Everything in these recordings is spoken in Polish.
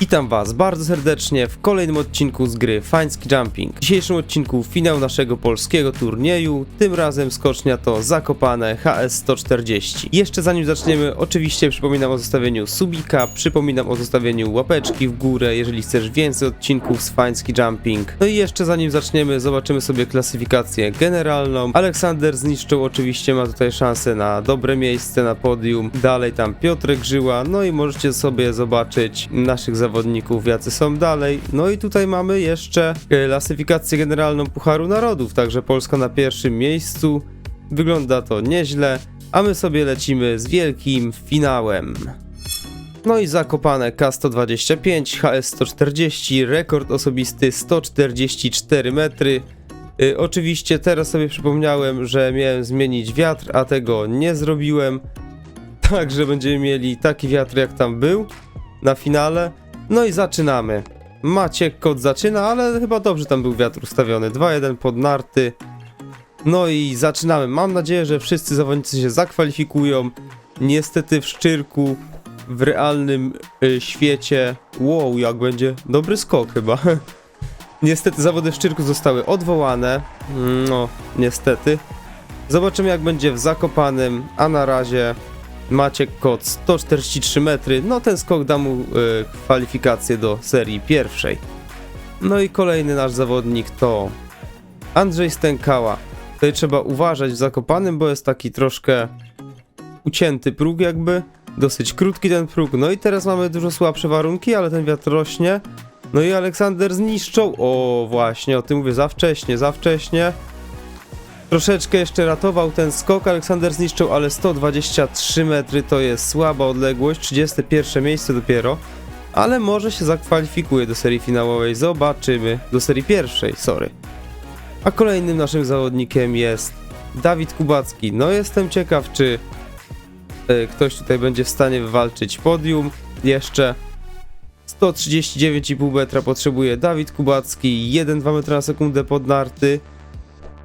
Witam Was bardzo serdecznie w kolejnym odcinku z gry Fański Jumping. W dzisiejszym odcinku finał naszego polskiego turnieju, tym razem skocznia to Zakopane HS 140. Jeszcze zanim zaczniemy, oczywiście przypominam o zostawieniu subika, przypominam o zostawieniu łapeczki w górę, jeżeli chcesz więcej odcinków z Fański Jumping. No i jeszcze zanim zaczniemy, zobaczymy sobie klasyfikację generalną. Aleksander zniszczył oczywiście, ma tutaj szansę na dobre miejsce na podium. Dalej tam Piotrek Żyła, no i możecie sobie zobaczyć naszych zawodników, jacy są dalej. No i tutaj mamy jeszcze e, klasyfikację generalną Pucharu Narodów, także Polska na pierwszym miejscu. Wygląda to nieźle, a my sobie lecimy z wielkim finałem. No i zakopane K125, HS140, rekord osobisty 144 metry. Y, oczywiście teraz sobie przypomniałem, że miałem zmienić wiatr, a tego nie zrobiłem. Także będziemy mieli taki wiatr jak tam był na finale. No i zaczynamy. Maciek Kot zaczyna, ale chyba dobrze tam był wiatr ustawiony. 2-1 pod narty. No i zaczynamy. Mam nadzieję, że wszyscy zawodnicy się zakwalifikują. Niestety w Szczyrku, w realnym y, świecie. Wow, jak będzie dobry skok chyba. Niestety zawody w Szczyrku zostały odwołane. No, niestety. Zobaczymy jak będzie w Zakopanem, a na razie Maciek Kot 143 metry. No ten skok da mu y, kwalifikację do serii pierwszej. No i kolejny nasz zawodnik to Andrzej Stękała. Tutaj trzeba uważać w Zakopanym, bo jest taki troszkę ucięty próg jakby. Dosyć krótki ten próg. No i teraz mamy dużo słabsze warunki, ale ten wiatr rośnie. No i Aleksander zniszczą. O, właśnie, o tym mówię za wcześnie, za wcześnie. Troszeczkę jeszcze ratował ten skok, Aleksander zniszczył, ale 123 metry to jest słaba odległość, 31 miejsce dopiero. Ale może się zakwalifikuje do serii finałowej, zobaczymy. Do serii pierwszej, sorry. A kolejnym naszym zawodnikiem jest Dawid Kubacki. No jestem ciekaw, czy e, ktoś tutaj będzie w stanie wywalczyć podium. Jeszcze 139,5 metra potrzebuje Dawid Kubacki, 1-2 metra na sekundę pod narty.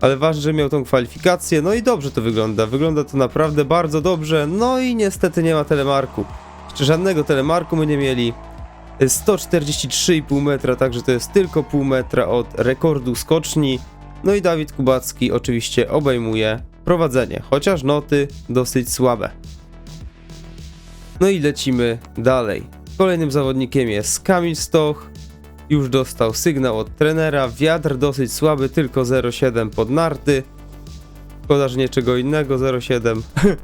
Ale ważne, że miał tą kwalifikację, no i dobrze to wygląda. Wygląda to naprawdę bardzo dobrze, no i niestety nie ma telemarku. Jeszcze żadnego telemarku my nie mieli. 143,5 metra, także to jest tylko pół metra od rekordu skoczni. No i Dawid Kubacki oczywiście obejmuje prowadzenie, chociaż noty dosyć słabe. No i lecimy dalej. Kolejnym zawodnikiem jest Kamil Stoch. Już dostał sygnał od trenera. Wiatr dosyć słaby, tylko 0,7 pod narty. Szkoda, że nie czego innego, 0,7.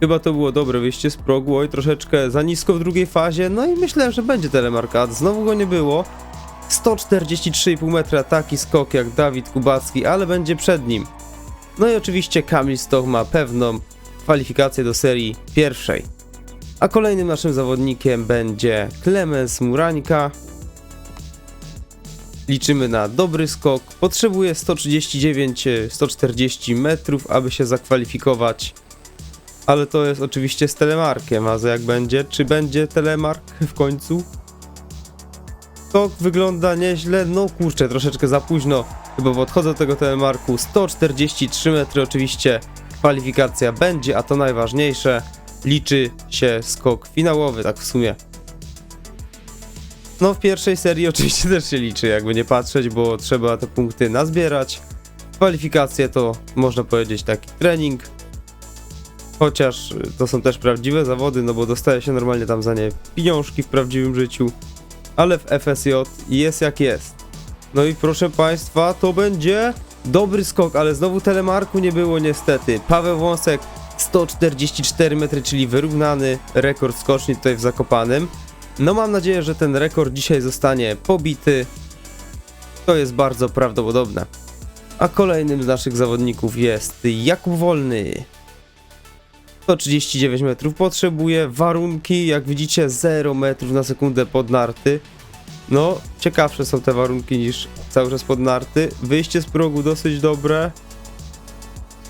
Chyba to było dobre wyjście z progu, oj troszeczkę za nisko w drugiej fazie, no i myślałem, że będzie telemarkat, znowu go nie było. 143,5 metra, taki skok jak Dawid Kubacki, ale będzie przed nim. No i oczywiście Kamil Stoch ma pewną kwalifikację do serii pierwszej. A kolejnym naszym zawodnikiem będzie Klemens Murańka. Liczymy na dobry skok. Potrzebuje 139-140 metrów, aby się zakwalifikować. Ale to jest oczywiście z telemarkiem, a za jak będzie? Czy będzie telemark w końcu? Skok wygląda nieźle, no kurczę, troszeczkę za późno. Chyba odchodzę do tego telemarku. 143 metry oczywiście kwalifikacja będzie, a to najważniejsze. Liczy się skok finałowy, tak w sumie. No w pierwszej serii oczywiście też się liczy, jakby nie patrzeć, bo trzeba te punkty nazbierać. Kwalifikacje to można powiedzieć taki trening. Chociaż y, to są też prawdziwe zawody, no bo dostaje się normalnie tam za nie pieniążki w prawdziwym życiu. Ale w FSJ jest jak jest. No i proszę Państwa, to będzie dobry skok, ale znowu telemarku nie było niestety. Paweł Wąsek 144 metry, czyli wyrównany rekord skoczni tutaj w Zakopanym. No mam nadzieję, że ten rekord dzisiaj zostanie pobity. To jest bardzo prawdopodobne. A kolejnym z naszych zawodników jest Jakub Wolny. 139 metrów potrzebuje, warunki jak widzicie 0 metrów na sekundę pod narty. No, ciekawsze są te warunki niż cały czas pod narty. Wyjście z progu dosyć dobre.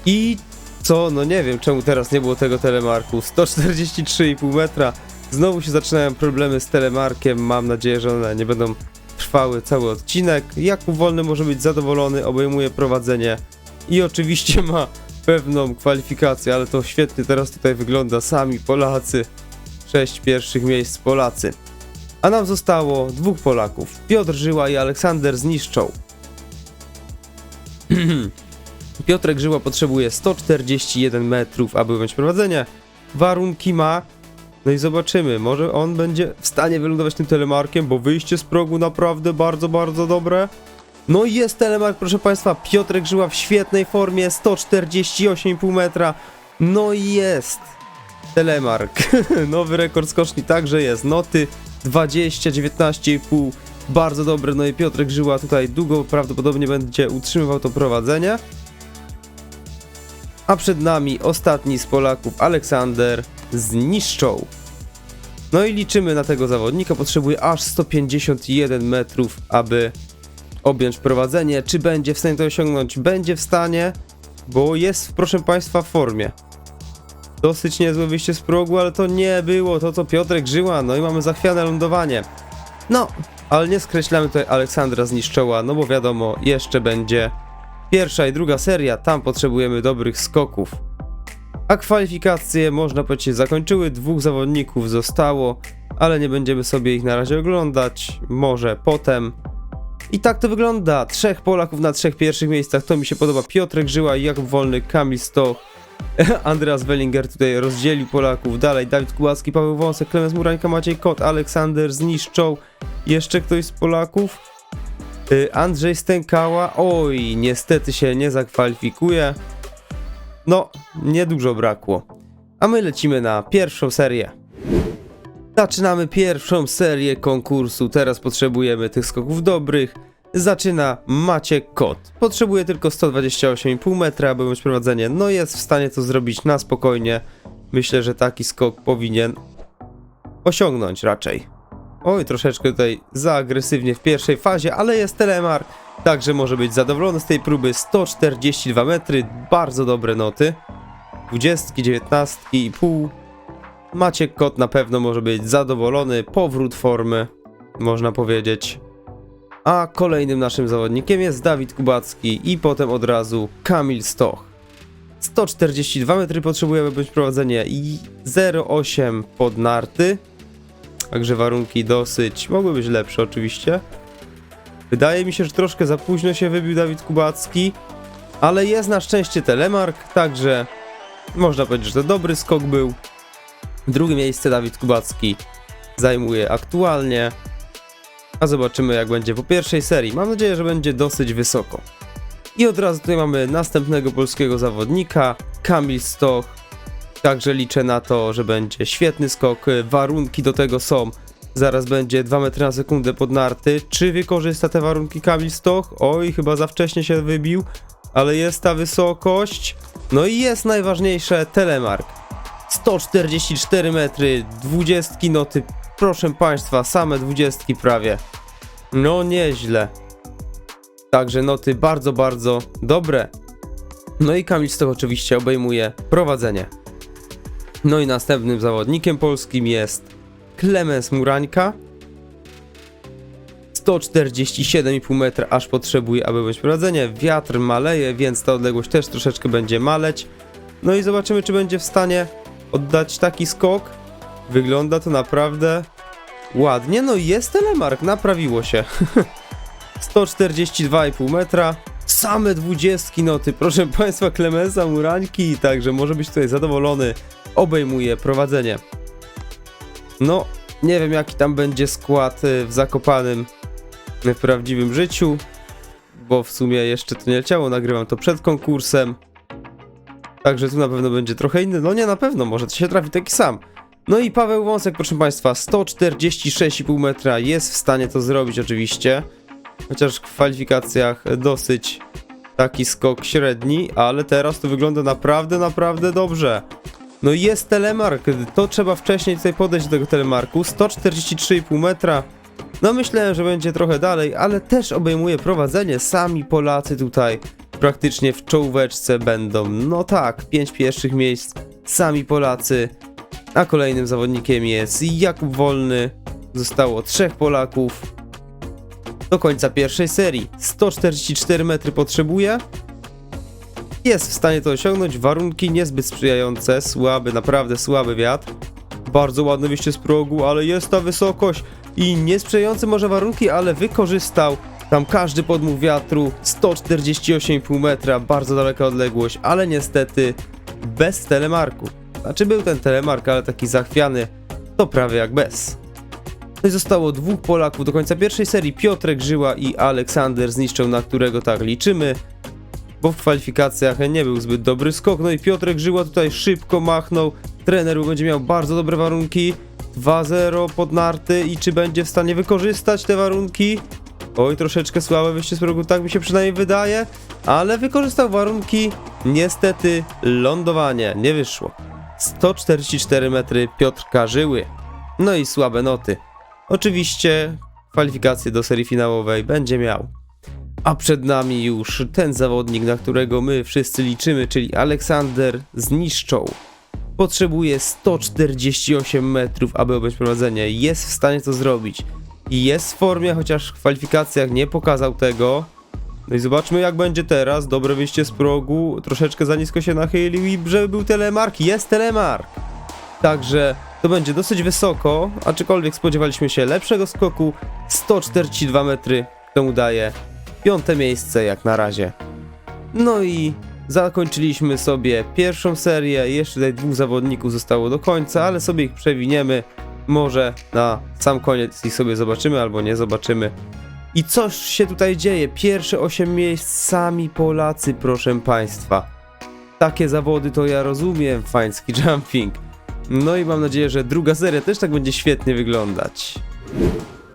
I co? No nie wiem, czemu teraz nie było tego telemarku. 143,5 metra. Znowu się zaczynają problemy z telemarkiem. Mam nadzieję, że one nie będą trwały cały odcinek. Jakub Wolny może być zadowolony, obejmuje prowadzenie i oczywiście ma pewną kwalifikację, ale to świetnie teraz tutaj wygląda. Sami Polacy. Sześć pierwszych miejsc Polacy. A nam zostało dwóch Polaków, Piotr Żyła i Aleksander Zniszczą. Piotrek Żyła potrzebuje 141 metrów, aby ująć prowadzenie. Warunki ma. No i zobaczymy, może on będzie w stanie wylądować tym telemarkiem, bo wyjście z progu naprawdę bardzo, bardzo dobre. No i jest telemark, proszę Państwa. Piotrek Żyła w świetnej formie, 148,5 metra. No i jest telemark. Nowy rekord skoczni także jest. Noty 20, 19,5. Bardzo dobre. No i Piotrek Żyła tutaj długo prawdopodobnie będzie utrzymywał to prowadzenie. A przed nami ostatni z Polaków, Aleksander zniszczą. No i liczymy na tego zawodnika. Potrzebuje aż 151 metrów, aby objąć prowadzenie. Czy będzie w stanie to osiągnąć? Będzie w stanie, bo jest, proszę Państwa, w formie. Dosyć niezłe wyjście z progu, ale to nie było to, co Piotrek żyła. No i mamy zachwiane lądowanie. No, ale nie skreślamy tutaj Aleksandra zniszczoła, no bo wiadomo, jeszcze będzie pierwsza i druga seria, tam potrzebujemy dobrych skoków. A kwalifikacje, można powiedzieć, zakończyły, dwóch zawodników zostało, ale nie będziemy sobie ich na razie oglądać, może potem. I tak to wygląda, trzech Polaków na trzech pierwszych miejscach, to mi się podoba, Piotrek Żyła, Jakub Wolny, Kamil Stoch, Andreas Wellinger tutaj rozdzielił Polaków, dalej Dawid Kubacki, Paweł Wąsek, Klemens Murańka, Maciej Kot, Aleksander zniszczą, jeszcze ktoś z Polaków? Y, Andrzej Stękała, oj, niestety się nie zakwalifikuje. No, niedużo brakło. A my lecimy na pierwszą serię. Zaczynamy pierwszą serię konkursu. Teraz potrzebujemy tych skoków dobrych. Zaczyna Maciek Kot. Potrzebuje tylko 128,5 metra, aby mieć prowadzenie. No jest w stanie to zrobić na spokojnie. Myślę, że taki skok powinien osiągnąć raczej. Oj, troszeczkę tutaj za agresywnie w pierwszej fazie, ale jest telemark, także może być zadowolony z tej próby. 142 metry, bardzo dobre noty. 20, 19 i pół. Maciek Kot na pewno może być zadowolony, powrót formy, można powiedzieć. A kolejnym naszym zawodnikiem jest Dawid Kubacki i potem od razu Kamil Stoch. 142 metry potrzebujemy być prowadzenie i 0,8 pod narty. Także warunki dosyć mogły być lepsze oczywiście. Wydaje mi się, że troszkę za późno się wybił Dawid Kubacki, ale jest na szczęście telemark, także można powiedzieć, że to dobry skok był. Drugie miejsce Dawid Kubacki zajmuje aktualnie. A zobaczymy jak będzie po pierwszej serii. Mam nadzieję, że będzie dosyć wysoko. I od razu tutaj mamy następnego polskiego zawodnika, Kamil Stoch. Także liczę na to, że będzie świetny skok. Warunki do tego są. Zaraz będzie 2 metry na sekundę pod narty. Czy wykorzysta te warunki Kamil Stoch? Oj, chyba za wcześnie się wybił, ale jest ta wysokość. No i jest najważniejsze telemark. 144 metry, 20 noty. Proszę Państwa, same 20 prawie. No nieźle. Także noty bardzo, bardzo dobre. No i Kamil Stoch oczywiście obejmuje prowadzenie. No i następnym zawodnikiem polskim jest Klemens Murańka. 147,5 metra aż potrzebuje, aby być prowadzenie. Wiatr maleje, więc ta odległość też troszeczkę będzie maleć. No i zobaczymy, czy będzie w stanie oddać taki skok. Wygląda to naprawdę ładnie. No i jest telemark, naprawiło się. 142,5 metra. Same 20 noty, proszę Państwa, Klemensa Murańki, także może być tutaj zadowolony. Obejmuje prowadzenie. No, nie wiem jaki tam będzie skład y, w Zakopanym w prawdziwym życiu, bo w sumie jeszcze to nie leciało, nagrywam to przed konkursem. Także tu na pewno będzie trochę inny, no nie na pewno, może to się trafi taki sam. No i Paweł Wąsek, proszę Państwa, 146,5 metra jest w stanie to zrobić oczywiście. Chociaż w kwalifikacjach dosyć taki skok średni, ale teraz to wygląda naprawdę, naprawdę dobrze. No jest telemark, to trzeba wcześniej tutaj podejść do tego telemarku, 143,5 metra. No myślałem, że będzie trochę dalej, ale też obejmuje prowadzenie, sami Polacy tutaj praktycznie w czołóweczce będą. No tak, 5 pierwszych miejsc, sami Polacy. A kolejnym zawodnikiem jest Jakub Wolny. Zostało trzech Polaków. Do końca pierwszej serii. 144 metry potrzebuje. Jest w stanie to osiągnąć. Warunki niezbyt sprzyjające. Słaby, naprawdę słaby wiatr. Bardzo ładne wyjście z progu, ale jest ta wysokość. i niesprzyjające może warunki, ale wykorzystał tam każdy podmuch wiatru, 148,5 metra, bardzo daleka odległość, ale niestety bez telemarku. Znaczy był ten telemark, ale taki zachwiany, to prawie jak bez. No i zostało dwóch Polaków do końca pierwszej serii, Piotrek Żyła i Aleksander Zniszczą, na którego tak liczymy, bo w kwalifikacjach nie był zbyt dobry skok, no i Piotrek Żyła tutaj szybko machnął, trener będzie miał bardzo dobre warunki, 2-0 pod narty i czy będzie w stanie wykorzystać te warunki? Oj, troszeczkę słabe wyjście z progu, tak mi się przynajmniej wydaje, ale wykorzystał warunki, niestety lądowanie nie wyszło. 144 metry Piotrka Żyły. No i słabe noty. Oczywiście kwalifikacje do serii finałowej będzie miał. A przed nami już ten zawodnik, na którego my wszyscy liczymy, czyli Aleksander Zniszczą. Potrzebuje 148 metrów, aby objąć prowadzenie. Jest w stanie to zrobić. I jest w formie, chociaż w kwalifikacjach nie pokazał tego. No i zobaczmy jak będzie teraz. Dobre wyjście z progu. Troszeczkę za nisko się nachylił i żeby był telemark. Jest telemark. Także to będzie dosyć wysoko, aczkolwiek spodziewaliśmy się lepszego skoku. 142 metry to mu daje piąte miejsce jak na razie. No i zakończyliśmy sobie pierwszą serię. Jeszcze tutaj dwóch zawodników zostało do końca, ale sobie ich przewiniemy. Może na sam koniec ich sobie zobaczymy albo nie zobaczymy. I coś się tutaj dzieje. Pierwsze 8 miejsc sami Polacy, proszę Państwa. Takie zawody to ja rozumiem, fański jumping. No i mam nadzieję, że druga seria też tak będzie świetnie wyglądać.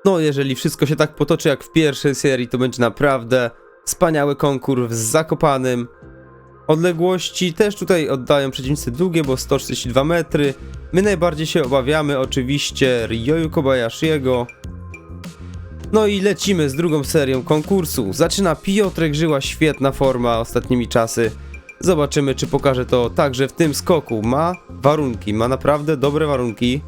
No, jeżeli wszystko się tak potoczy jak w pierwszej serii, to będzie naprawdę wspaniały konkurs z Zakopanym. Odległości też tutaj oddają przeciwnicy długie, bo 142 metry. My najbardziej się obawiamy oczywiście Ryoyu Kobayashiego. No i lecimy z drugą serią konkursu. Zaczyna Piotrek Żyła, świetna forma ostatnimi czasy. Zobaczymy, czy pokaże to także w tym skoku. Ma warunki, ma naprawdę dobre warunki.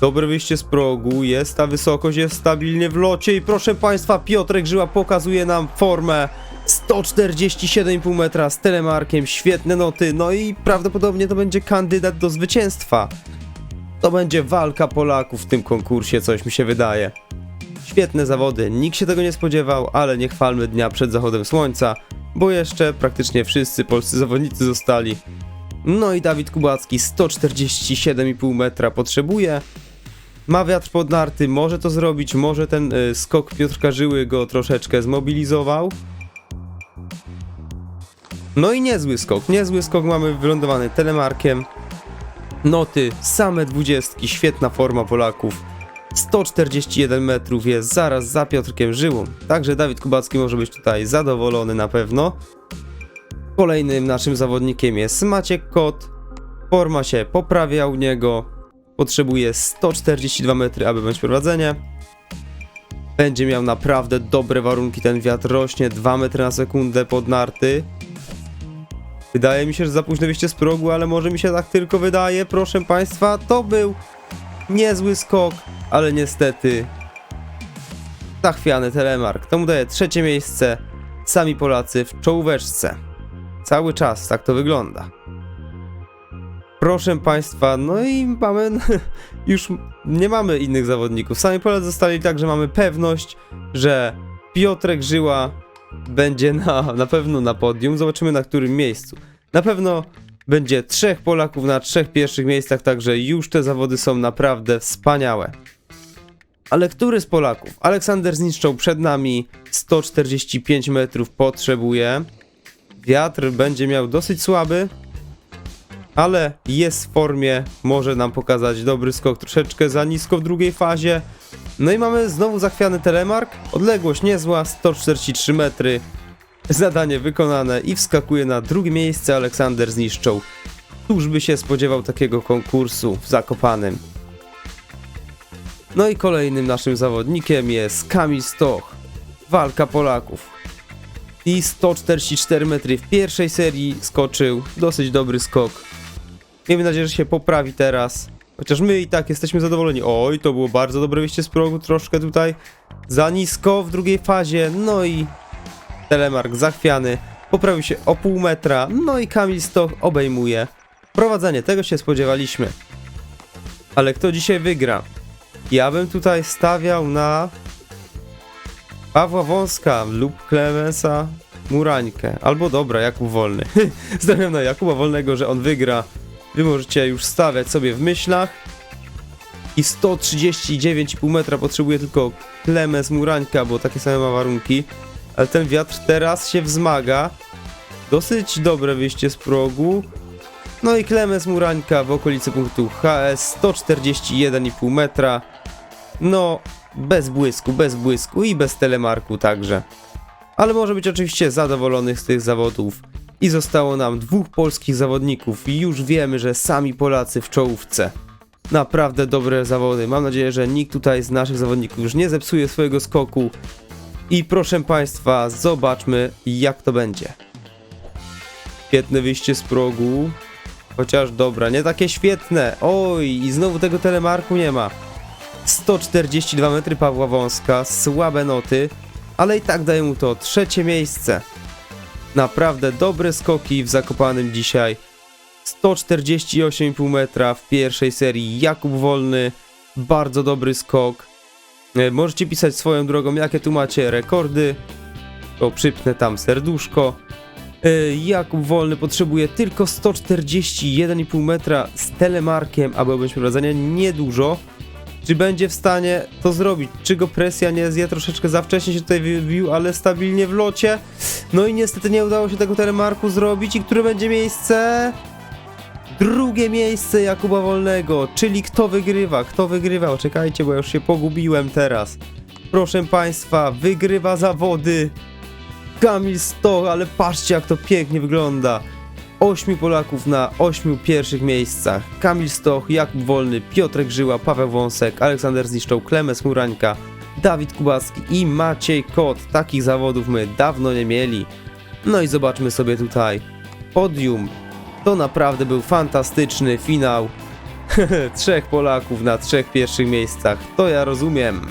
Dobre wyjście z progu, jest ta wysokość, jest stabilnie w locie i proszę Państwa, Piotrek Żyła pokazuje nam formę 147,5 metra z telemarkiem, świetne noty, no i prawdopodobnie to będzie kandydat do zwycięstwa. To będzie walka Polaków w tym konkursie, coś mi się wydaje. Świetne zawody, nikt się tego nie spodziewał, ale nie chwalmy dnia przed zachodem słońca, bo jeszcze praktycznie wszyscy polscy zawodnicy zostali. No i Dawid Kubacki 147,5 metra potrzebuje. Ma wiatr pod narty, może to zrobić, może ten y, skok Piotrka Żyły go troszeczkę zmobilizował. No i niezły skok, niezły skok mamy wylądowany telemarkiem. Noty, same dwudziestki, świetna forma Polaków. 141 metrów jest zaraz za Piotrkiem Żyłą. Także Dawid Kubacki może być tutaj zadowolony na pewno. Kolejnym naszym zawodnikiem jest Maciek Kot. Forma się poprawia u niego. Potrzebuje 142 metry, aby mieć prowadzenie. Będzie miał naprawdę dobre warunki. Ten wiatr rośnie 2 metry na sekundę pod narty. Wydaje mi się, że za późno wyjście z progu, ale może mi się tak tylko wydaje. Proszę Państwa, to był niezły skok, ale niestety zachwiany telemark. To mu daje trzecie miejsce. Sami Polacy w czołóweczce. Cały czas tak to wygląda. Proszę Państwa, no i mamy. Już nie mamy innych zawodników. Sami Polacy zostali tak, że mamy pewność, że Piotrek Żyła będzie na, na pewno na podium. Zobaczymy na którym miejscu. Na pewno będzie trzech Polaków na trzech pierwszych miejscach, także już te zawody są naprawdę wspaniałe. Ale który z Polaków? Aleksander zniszczał przed nami 145 metrów potrzebuje. Wiatr będzie miał dosyć słaby, ale jest w formie, może nam pokazać dobry skok, troszeczkę za nisko w drugiej fazie. No i mamy znowu zachwiany telemark, odległość niezła, 143 metry. Zadanie wykonane i wskakuje na drugie miejsce Aleksander zniszczą. Któż by się spodziewał takiego konkursu w Zakopanym? No i kolejnym naszym zawodnikiem jest Kamil Stoch. Walka Polaków. I 144 metry w pierwszej serii skoczył. Dosyć dobry skok. Miejmy nadzieję, że się poprawi teraz. Chociaż my i tak jesteśmy zadowoleni. Oj, to było bardzo dobre wyjście z progu, troszkę tutaj za nisko w drugiej fazie. No i telemark zachwiany. Poprawił się o pół metra. No i Kamil Stoch obejmuje prowadzenie. Tego się spodziewaliśmy. Ale kto dzisiaj wygra? Ja bym tutaj stawiał na Pawła Wąska lub Klemensa Murańkę. Albo dobra, Jakub Wolny. Stawiam na Jakuba Wolnego, że on wygra. Wy możecie już stawiać sobie w myślach. I 139,5 metra potrzebuje tylko Klemens Murańka, bo takie same ma warunki. Ale ten wiatr teraz się wzmaga. Dosyć dobre wyjście z progu. No i Klemens Murańka w okolicy punktu HS 141,5 metra. No, bez błysku, bez błysku i bez telemarku także. Ale może być oczywiście zadowolonych z tych zawodów. I zostało nam dwóch polskich zawodników i już wiemy, że sami Polacy w czołówce. Naprawdę dobre zawody. Mam nadzieję, że nikt tutaj z naszych zawodników już nie zepsuje swojego skoku. I proszę Państwa, zobaczmy jak to będzie. Świetne wyjście z progu. Chociaż dobra, nie takie świetne. Oj, i znowu tego telemarku nie ma. 142 metry Pawła Wąska, słabe noty, ale i tak daje mu to trzecie miejsce. Naprawdę dobre skoki w Zakopanym dzisiaj. 148,5 metra w pierwszej serii. Jakub Wolny, bardzo dobry skok. E, Możecie pisać swoją drogą, jakie tu macie rekordy. To przypnę tam serduszko. E, Jakub Wolny potrzebuje tylko 141,5 metra z telemarkiem, aby objąć prowadzenie. Niedużo. Czy będzie w stanie to zrobić? Czy go presja nie zje? Troszeczkę za wcześnie się tutaj wybił, ale stabilnie w locie. No i niestety nie udało się tego telemarku zrobić. I które będzie miejsce? Drugie miejsce Jakuba Wolnego, czyli kto wygrywa? Kto wygrywa? Czekajcie, bo ja już się pogubiłem teraz. Proszę Państwa, wygrywa zawody Kamil Stoch, ale patrzcie jak to pięknie wygląda. Ośmiu Polaków na ośmiu pierwszych miejscach. Kamil Stoch, Jakub Wolny, Piotrek Żyła, Paweł Wąsek, Aleksander Zniszczą, Klemens Murańka, Dawid Kubacki i Maciej Kot. Takich zawodów my dawno nie mieli. No i zobaczmy sobie tutaj podium. To naprawdę był fantastyczny finał. trzech Polaków na trzech pierwszych miejscach. To ja rozumiem.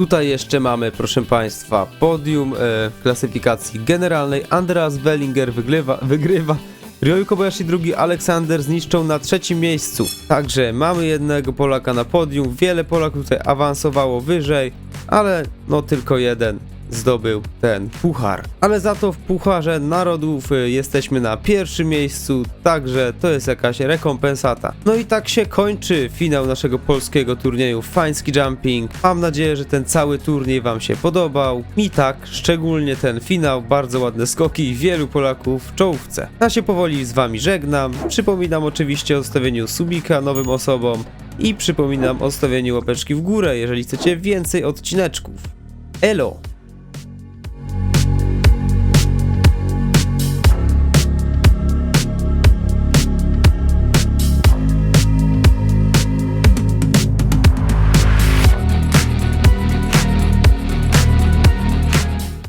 Tutaj jeszcze mamy, proszę Państwa, podium e, klasyfikacji generalnej. Andreas Wellinger wygrywa, wygrywa. Ryoyu Kobayashi drugi, Aleksander zniszczą na trzecim miejscu. Także mamy jednego Polaka na podium, wiele Polaków tutaj awansowało wyżej, ale no tylko jeden zdobył ten puchar. Ale za to w pucharze narodów y, jesteśmy na pierwszym miejscu, także to jest jakaś rekompensata. No i tak się kończy finał naszego polskiego turnieju Fański Jumping. Mam nadzieję, że ten cały turniej Wam się podobał. Mi tak, szczególnie ten finał, bardzo ładne skoki i wielu Polaków w czołówce. Ja się powoli z Wami żegnam. Przypominam oczywiście o zostawieniu subika nowym osobom i przypominam o stawieniu łapeczki w górę, jeżeli chcecie więcej odcineczków. Elo!